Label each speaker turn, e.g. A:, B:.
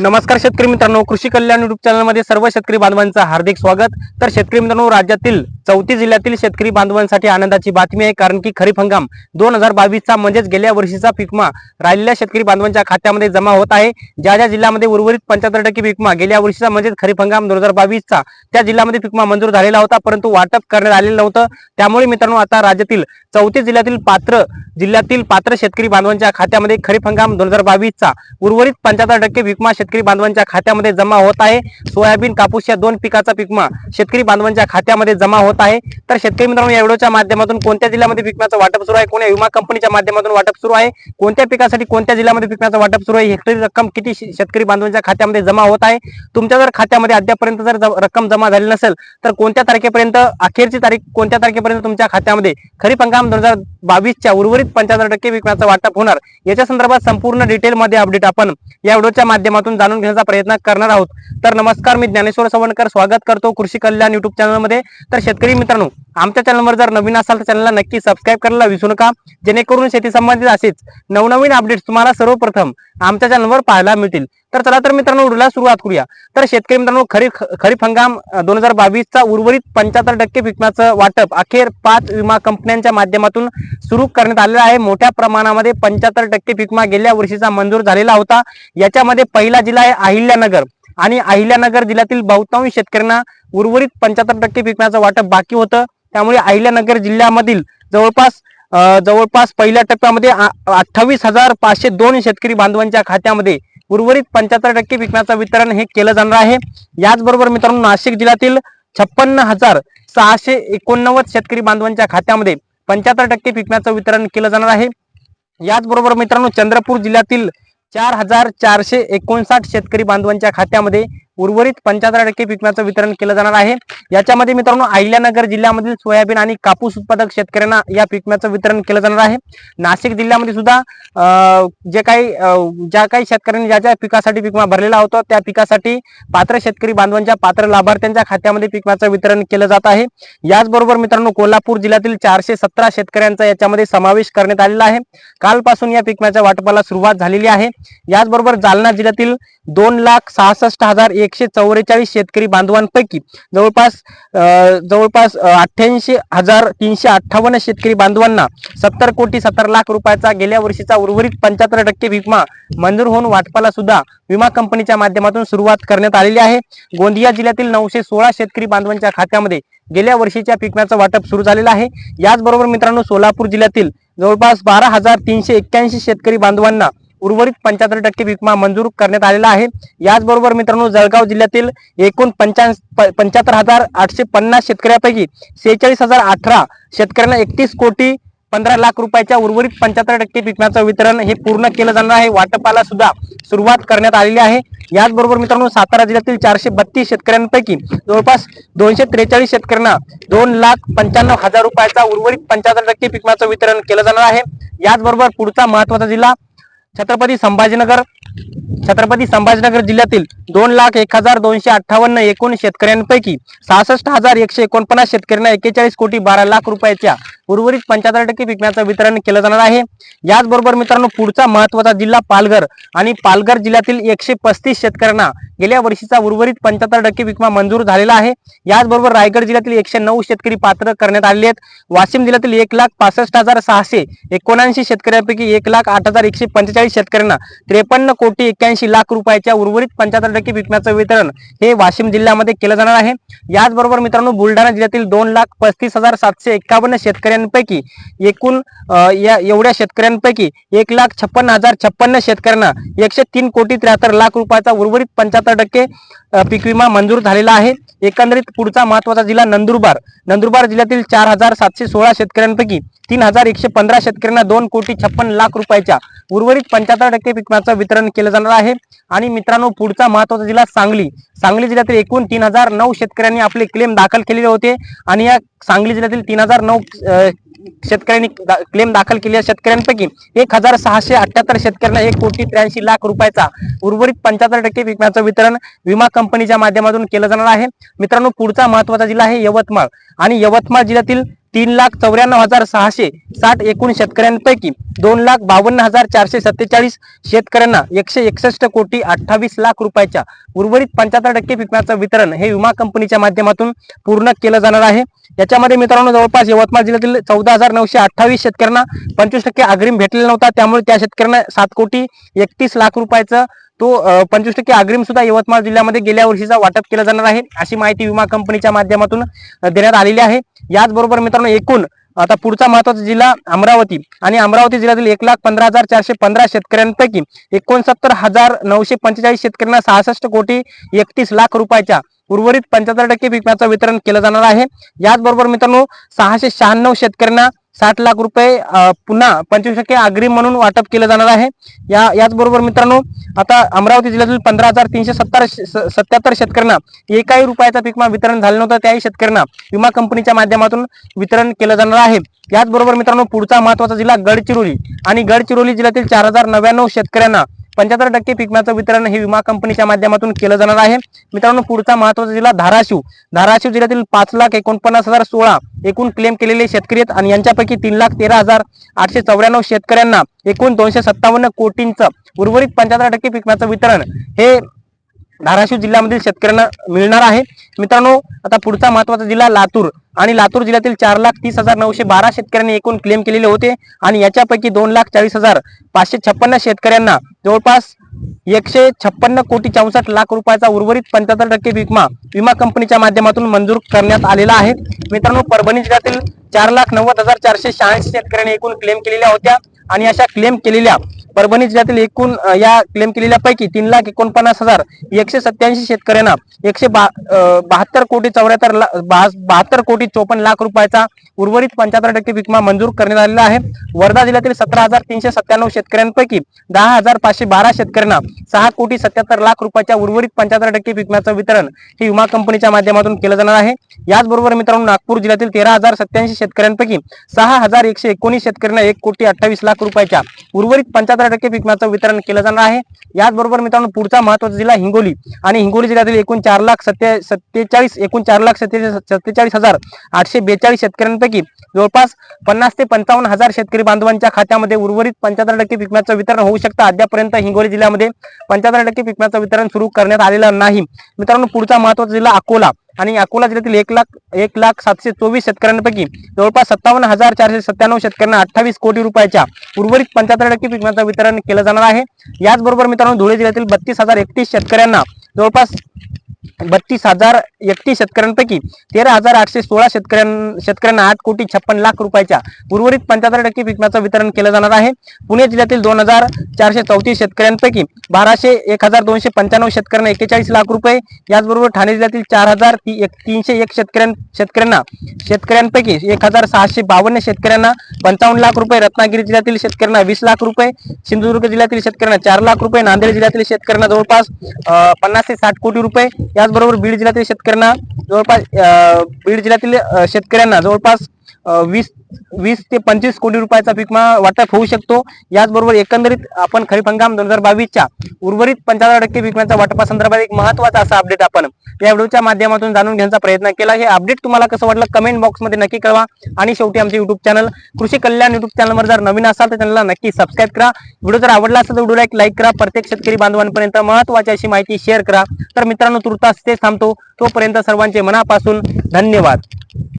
A: नमस्कार शेतकरी मित्रांनो कृषी कल्याण युट्यूब चॅनलमध्ये सर्व शेतकरी बांधवांचं हार्दिक स्वागत. तर शेतकरी मित्रांनो राज्यातील चौतीस जिल्ह्यातील शेतकरी बांधवांसाठी आनंदाची बातमी आहे कारण की खरीप हंगाम दोन हजार बावीसचा म्हणजेच गेल्या वर्षीचा पिकमा राहिलेल्या शेतकरी बांधवांच्या खात्यामध्ये जमा होत आहे. ज्या ज्या जिल्ह्यामध्ये उर्वरित पंच्याहत्तर टक्के पिकमा गेल्या वर्षीचा म्हणजेच खरीप हंगाम दोन हजार बावीसचा त्या जिल्ह्यामध्ये पिकमा मंजूर झालेला होता परंतु वाटप करण्यात आलेलं नव्हतं. त्यामुळे मित्रांनो आता राज्यातील चौतीस जिल्ह्यातील पात्र जिल्ह्यातील पात्र शेतकरी बांधवांच्या खात्यामध्ये खरीप हंगाम दोन हजार बावीसचा उर्वरित पंच्याहत्तर टक्के विकमा शेतकरी बांधवांच्या खात्यामध्ये जमा होत आहे. सोयाबीन कापूस या दोन पिकाचा पिकमा शेतकरी बांधवांच्या खात्यामध्ये जमा होत आहे. तर शेतकरी मित्रांनो या व्हिडिओच्या माध्यमातून कोणत्या जिल्ह्यामध्ये पिकण्याचं वाटप सुरू आहे? कोणत्या विमा कंपनीच्या माध्यमातून वाटप सुरू आहे? कोणत्या पिकासाठी कोणत्या जिल्ह्यामध्ये पिकण्याचं वाटप सुरू आहे? हेक्टरी रक्कम किती शेतकरी बांधवांच्या खात्यामध्ये जमा होत आहे? तुमच्या जर खात्यामध्ये अद्यापर्यंत जर रक्कम जमा झाली नसेल तर कोणत्या तारखेपर्यंत अखेरची तारीख कोणत्या तारखेपर्यंत तुमच्या खात्यामध्ये खरीप हंगाम दोन हजार बावीसच्या उर्वरित पंच्याहत्तर टक्के विकण्याचं वाटप होणार? याच्या संदर्भात संपूर्ण डिटेलमध्ये अपडेट आपण या व्हिडिओच्या माध्यमातून जाणून घेण्याचा प्रयत्न करणार आहोत. तर नमस्कार मी ज्ञानेश्वर सवणकर. स्वागत करतो कृषी कल्याण युट्यूब चॅनलमध्ये तर शेतकरी मित्रांनो आमच्या चॅनलवर जर नवीन असाल तर चॅनलला नक्की सबस्क्राईब करायला विसरू नका. जेणेकरून शेती संबंधित असेच नवनवीन अपडेट्स तुम्हाला सर्वप्रथम आमच्या चॅनलवर पाहायला मिळतील. तर चला तर मित्रांनो उरला सुरुवात करूया. तर शेतकरी मित्रांनो खरीप खरीप हंगाम दोन हजार बावीसचा उर्वरित पंच्याहत्तर टक्के पिकण्याचं वाटप अखेर पाच विमा कंपन्यांच्या माध्यमातून सुरू करण्यात आलेलं आहे. मोठ्या प्रमाणामध्ये पंच्याहत्तर टक्के पिकमा गेल्या वर्षीचा मंजूर झालेला होता. याच्यामध्ये पहिला जिल्हा आहे अहिल्यानगर. आणि अहिल्यानगर जिल्ह्यातील बहुतांश शेतकऱ्यांना उर्वरित पंच्याहत्तर टक्के पिकण्याचं वाटप बाकी होतं. त्यामुळे अहिल्यानगर जिल्ह्यामधील जवळपास जवळपास पहिल्या टप्प्यामध्ये अठ्ठावीस हजार पाचशे दोन शेतकरी बांधवांच्या खात्यामध्ये उर्वरित पंच्याहत्तर टक्के पिकण्याचं वितरण हे केलं जाणार आहे. याचबरोबर मित्रांनो नाशिक जिल्ह्यातील छप्पन्न हजार सहाशे एकोणनव्वद शेतकरी बांधवांच्या खात्यामध्ये पंच्याहत्तर टक्के पिकण्याचं वितरण केलं जाणार आहे. याचबरोबर मित्रांनो चंद्रपूर जिल्ह्यातील चार हजार चारशे एकोणसाठ शेतकरी बांधवांच्या खात्यामध्ये उर्वरित पंच्याहत्तर टक्के पिकण्याचं वितरण केलं जाणार आहे. याच्यामध्ये मित्रांनो अहिल्यानगर जिल्ह्यामधील सोयाबीन आणि कापूस उत्पादक शेतकऱ्यांना या पिकम्याचं वितरण केलं जाणार आहे. नाशिक जिल्ह्यामध्ये सुद्धा जे काही ज्या काही शेतकऱ्यांनी ज्या ज्या पिकासाठी पिकमा भरलेला होता त्या पिकासाठी पात्र शेतकरी बांधवांच्या पात्र लाभार्थ्यांच्या खात्यामध्ये पिकम्याचं वितरण केलं जात आहे. याचबरोबर मित्रांनो कोल्हापूर जिल्ह्यातील चारशे सतरा शेतकऱ्यांचा याच्यामध्ये समावेश करण्यात आलेला आहे. कालपासून या पिकम्याच्या वाटपाला सुरुवात झालेली आहे. याचबरोबर जालना जिल्ह्यातील दोन लाख सहासष्ट हजार एकशे चौवेचाळीस शेतकरी बांधवांपैकी जवळपास जवळपास अठ्ठ्याऐंशी हजार तीनशे अठ्ठावन्न शेतकरी बांधवांना सत्तर कोटी सत्तर लाख रुपयाचा गेल्या वर्षीचा उर्वरित पंच्याहत्तर टक्के विमा मंजूर होऊन वाटपाला सुद्धा विमा कंपनीच्या माध्यमातून सुरुवात करण्यात आलेली आहे. गोंदिया जिल्ह्यातील नऊशे सोळा शेतकरी बांधवांच्या खात्यामध्ये गेल्या वर्षीच्या पिकण्याचं वाटप सुरू झालेलं आहे. याचबरोबर मित्रांनो सोलापूर जिल्ह्यातील जवळपास बारा हजार तीनशे एक्क्याऐंशी शेतकरी बांधवांना उर्वरित पंच्याहत्तर टक्के विमा मंजूर करण्यात आलेला आहे. याचबरोबर मित्रांनो जळगाव जिल्ह्यातील एकूण पंच्याऐंशी पंच्याहत्तर हजार आठशे पन्नास शेतकऱ्यापैकी सेहेचाळीस हजार अठरा शेतकऱ्यांना एकतीस कोटी पंधरा लाख रुपयाच्या उर्वरित पंच्याहत्तर टक्के पिकण्याचं वितरण हे पूर्ण केलं जाणार आहे. वाटपाला सुद्धा सुरुवात करण्यात आलेली आहे. याचबरोबर मित्रांनो सातारा जिल्ह्यातील चारशे बत्तीस शेतकऱ्यांपैकी जवळपास दोनशे त्रेचाळीस शेतकऱ्यांना दोन लाख पंच्याण्णव हजार रुपयाचा उर्वरित पंच्याहत्तर टक्के पिकण्याचं वितरण केलं जाणार आहे. याचबरोबर पुढचा महत्त्वाचा जिल्हा छत्रपती संभाजीनगर छत्रपती संभाजीनगर जिल्ह्यातील दोन लाख एक हजार दोनशे अठ्ठावन्न एकूण शेतकऱ्यांपैकी सहासष्ट हजार एकशे एकोणपन्नास शेतकऱ्यांना एकेचाळीस कोटी बारा लाख रुपयाच्या उर्वरित पंच्याहत्तर टक्के पिकण्याचं वितरण केलं जाणार आहे. याचबरोबर मित्रांनो पुढचा महत्त्वाचा जिल्हा पालघर आणि पालघर जिल्ह्यातील एकशे पस्तीस शेतकऱ्यांना गेल्या वर्षीचा उर्वरित पंच्याहत्तर टक्के विमा मंजूर झालेला आहे. याचबरोबर रायगड जिल्ह्यातील एकशे नऊ शेतकरी पात्र करण्यात आले आहेत. वाशिम जिल्ह्यातील एक लाख पासष्ट हजार सहाशे एकोणऐंशी शेतकऱ्यांपैकी एक लाख आठ हजार एकशे पंचेचाळीस शेतकऱ्यांना त्रेपन्न कोटी एक्क्याऐंशी लाख रुपयाच्या उर्वरित पंच्याहत्तर टक्के विकण्याचं वितरण हे वाशिम जिल्ह्यामध्ये केलं जाणार आहे. याचबरोबर मित्रांनो बुलढाणा जिल्ह्यातील दोन लाख पस्तीस हजार सातशे एक्कावन्न शेतकऱ्यांपैकी एकूण या एवढ्या शेतकऱ्यांपैकी एक लाख छप्पन्न हजार छप्पन्न शेतकऱ्यांना एकशे तीन कोटी त्र्याहत्तर लाख रुपयाचा उर्वरित पंच्याहत्तर टक्के पीक विमा मंजूर झालेला आहे. एकंदरीत पुढचा महत्त्वाचा जिल्हा नंदुरबार. नंदुरबार जिल्ह्यातील चार हजार सातशे सोळा शेतकऱ्यांपैकी तीन हजार एकशे पंधरा शेतकऱ्यांना दोन कोटी छप्पन लाख रुपयाच्या उर्वरित पंच्याहत्तर टक्के पिकमाचं वितरण केलं जाणार आहे. आणि मित्रांनो पुढचा महत्त्वाचा जिल्हा सांगली. सांगली जिल्ह्यातील एकूण तीन हजार नऊ शेतकऱ्यांनी आपले क्लेम दाखल केलेले होते. आणि या सांगली जिल्ह्यातील तीन हजार नऊ शेतकऱ्यांनी दा- क्लेम दाखल केलेल्या शेतकऱ्यांपैकी एक हजार सहाशे अठ्याहत्तर शेतकऱ्यांना एक कोटी त्र्याऐंशी लाख रुपयाचा उर्वरित पंच्याहत्तर टक्के विम्याचं वितरण विमा कंपनीच्या माध्यमातून केलं जाणार आहे. मित्रांनो पुढचा महत्त्वाचा जिल्हा आहे यवतमाळ. आणि यवतमाळ जिल्ह्यातील तीन लाख चौऱ्याण्णव हजार सहाशे साठ एकूण शेतकऱ्यांपैकी दोन लाख बावन्न हजार चारशे सत्तेचाळीस शेतकऱ्यांना एकशे एकसष्ट कोटी अठ्ठावीस लाख रुपयाच्या उर्वरित पंच्याहत्तर टक्के पिकण्याचं वितरण हे विमा कंपनीच्या माध्यमातून पूर्ण केलं जाणार आहे. याच्यामध्ये मित्रांनो जवळपास यवतमाळ जिल्ह्यातील चौदा हजार नऊशे अठ्ठावीस शेतकऱ्यांना पंचवीस टक्के अग्रिम भेटलेला नव्हता. त्यामुळे त्या शेतकऱ्यांना सात कोटी एकतीस लाख रुपयाचं तो पंचवीस टक्के अग्रिम सुद्धा यवतमाळ जिल्ह्यामध्ये गेल्या वर्षीचा वाटप केला जाणार आहे. अशी माहिती विमा कंपनीच्या माध्यमातून देण्यात आलेली आहे. याचबरोबर मित्रांनो एकूण आता पुढचा महत्त्वाचा जिल्हा अमरावती आणि अमरावती जिल्ह्यातील एक लाख पंधरा हजार चारशे पंधरा शेतकऱ्यांपैकी एकोणसत्तर हजार नऊशे पंचेचाळीस शेतकऱ्यांना सहासष्ट कोटी एकतीस लाख रुपयाच्या उर्वरित पंच्याहत्तर टक्के पिकाचं वितरण केलं जाणार आहे. याचबरोबर मित्रांनो सहाशे शहाण्णव शेतकऱ्यांना साठ लाख रुपये पुन्हा पंचवीस टक्के अग्रिम म्हणून वाटप केलं जाणार आहे. या याचबरोबर मित्रांनो आता अमरावती जिल्ह्यातील पंधरा हजार तीनशे सत्तर सत्याहत्तर शेतकऱ्यांना एकाही रुपयाचा पीकमा वितरण झालं नव्हतं. त्याही शेतकऱ्यांना विमा कंपनीच्या माध्यमातून वितरण केलं जाणार आहे. याचबरोबर मित्रांनो पुढचा महत्त्वाचा जिल्हा गडचिरोली आणि गडचिरोली जिल्ह्यातील चार हजार नव्याण्णव शेतकऱ्यांना पंच्याहत्तर टक्के पिकम्याचं वितरण हे विमा कंपनीच्या माध्यमातून केलं जाणार आहे. मित्रांनो पुढचा महत्त्वाचा जिल्हा धाराशिव. धाराशिव जिल्ह्यातील पाच लाख एकोणपन्नास हजार सोळा एकूण क्लेम केलेले शेतकरी आहेत आणि यांच्यापैकी तीन लाख तेरा हजार आठशे चौऱ्याण्णव शेतकऱ्यांना एकूण दोनशे सत्तावन्न कोटींचं उर्वरित पंच्याहत्तर टक्के पिकम्याचं वितरण हे धाराशिव जिल्ह्यामधील शेतकऱ्यांना मिळणार आहे. मित्रांनो आता पुढचा महत्त्वाचा जिल्हा लातूर. आणि लातूर जिल्ह्यातील चार लाख तीस हजार नऊशे बारा शेतकऱ्यांनी एकूण क्लेम केलेले होते. आणि याच्यापैकी दोन लाख चाळीस हजार पाचशे छप्पन्न शेतकऱ्यांना जवळपास एकशे छप्पन्न कोटी चौसष्ट लाख रुपयाचा उर्वरित पंच्याहत्तर टक्के विमा विमा कंपनीच्या माध्यमातून मंजूर करण्यात आलेला आहे. मित्रांनो परभणी जिल्ह्यातील चार लाख नव्वद हजार चारशे शहाऐंशी शेतकऱ्यांनी एकूण क्लेम केलेल्या होत्या. आणि अशा क्लेम केलेल्या परभणी जिल्ह्यातील एकूण या क्लेम केलेल्या पैकी तीन लाख एकोणपन्नास हजार एकशे सत्याऐंशी शेतकऱ्यांना एकशे बहात्तर कोटी चौऱ्याहत्तर ला- बहात्तर कोटी चोपन्न लाख रुपयाचा उर्वरित पंच्याहत्तर टक्के विमा मंजूर करण्यात आलेला आहे. वर्धा जिल्ह्यातील सतरा हजार तीनशे सत्त्याण्णव शेतकऱ्यांपैकी दहा हजार पाचशे बारा शेतकऱ्यांना सहा कोटी सत्याहत्तर लाख रुपयाच्या उर्वरित पंच्याहत्तर टक्के विम्याचं वितरण हे विमा कंपनीच्या माध्यमातून केलं जाणार आहे. याचबरोबर मित्रांनो नागपूर जिल्ह्यातील तेरा हजार सत्याऐंशी शेतकऱ्यांपैकी सहा हजार एकशे एकोणीस शेतकऱ्यांना एक कोटी अठ्ठावीस लाख रुपयाच्या उर्वरित पंच्याहत्तर टक्के पिकम्याचं वितरण केलं जाणार आहे. याचबरोबर मित्रांनो पुढचा महत्त्वाचा जिल्हा हिंगोली आणि हिंगोली जिल्ह्यातील एकूण चार लाख सत्ते सत्तेचाळीस एकूण चार लाख सत्ते सत्तेचाळीस हजार आठशे बेचाळीस शेतकऱ्यांपैकी जवळपास पन्नास ते पंचावन्न हजार शेतकरी बांधवांच्या खात्यामध्ये उर्वरित पंच्याहत्तर टक्के पिकम्याचं वितरण होऊ शकतं. अद्यापर्यंत हिंगोली जिल्ह्यामध्ये पंच्याहत्तर टक्के पिकम्याचं वितरण सुरू करण्यात आलेलं नाही. मित्रांनो पुढचा महत्त्वाचा जिल्हा अकोला. आणि अकोला जिल्ह्यातील एक लाख एक लाख सातशे चोवीस शेतकऱ्यांपैकी जवळपास सत्तावन्न हजार चारशे सत्त्याण्णव शेतकऱ्यांना अठ्ठावीस कोटी रुपयाच्या उर्वरित पंच्याहत्तर टक्के पिकांचं वितरण केलं जाणार आहे. याचबरोबर मित्रांनो धुळे जिल्ह्यातील बत्तीस हजार एकतीस शेतकऱ्यांना जवळपास बत्तीस हजार एकतीस शेतकऱ्यांपैकी तेरा हजार आठशे सोळा शेतकऱ्यां शेतकऱ्यांना आठ कोटी छप्पन लाख रुपयाच्या उर्वरित पंच्याहत्तर टक्के पिकम्याचं वितरण केलं जाणार आहे. पुणे जिल्ह्यातील दोन हजार चारशे चौतीस शेतकऱ्यांपैकी बाराशे एक हजार दोनशे पंच्याण्णव शेतकऱ्यांना एक्केचाळीस लाख रुपये. याचबरोबर ठाणे जिल्ह्यातील चार हजार ती एक तीनशे एक शेतकऱ्यां शेतकऱ्यांना शेतकऱ्यांपैकी एक हजार सहाशे बावन्न शेतकऱ्यांना पंचावन्न लाख रुपये. रत्नागिरी जिल्ह्यातील शेतकऱ्यांना वीस लाख रुपये. सिंधुदुर्ग जिल्ह्यातील शेतकऱ्यांना चार लाख रुपये. नांदेड जिल्ह्यातील शेतकऱ्यांना जवळपास पन्नास ते साठ कोटी रुपये. या त्याचबरोबर बीड जिल्ह्यातील शेतकऱ्यांना जवळपास अं, बीड जिल्ह्यातील शेतकऱ्यांना जवळपास वीस वीस ते पंचवीस कोटी रुपयाचा पीकमा वाटप होऊ शकतो. याचबरोबर एकंदरीत आपण खरीप हंगाम दोन हजार बावीसच्या उर्वरित पंच्याहत्तर टक्के पिकम्याच्या वाटपासंदर्भात एक महत्त्वाचा असा अपडेट आपण या व्हिडिओच्या माध्यमातून जाणून घेण्याचा प्रयत्न केला. हे अपडेट तुम्हाला कसं वाटलं कमेंट बॉक्समध्ये नक्की कळवा. आणि शेवटी आमचे युट्यूब चॅनल कृषी कल्याण युट्यूब चॅनलवर जर नवीन असाल तर चॅनलला नक्की सबस्क्राईब करा. व्हिडिओ जर आवडला असेल तर व्हिडिओला एक लाईक करा. प्रत्येक शेतकरी बांधवांपर्यंत महत्वाची अशी माहिती शेअर करा. तर मित्रांनो तुर्तास ते थांबतो. तोपर्यंत सर्वांचे मनापासून धन्यवाद.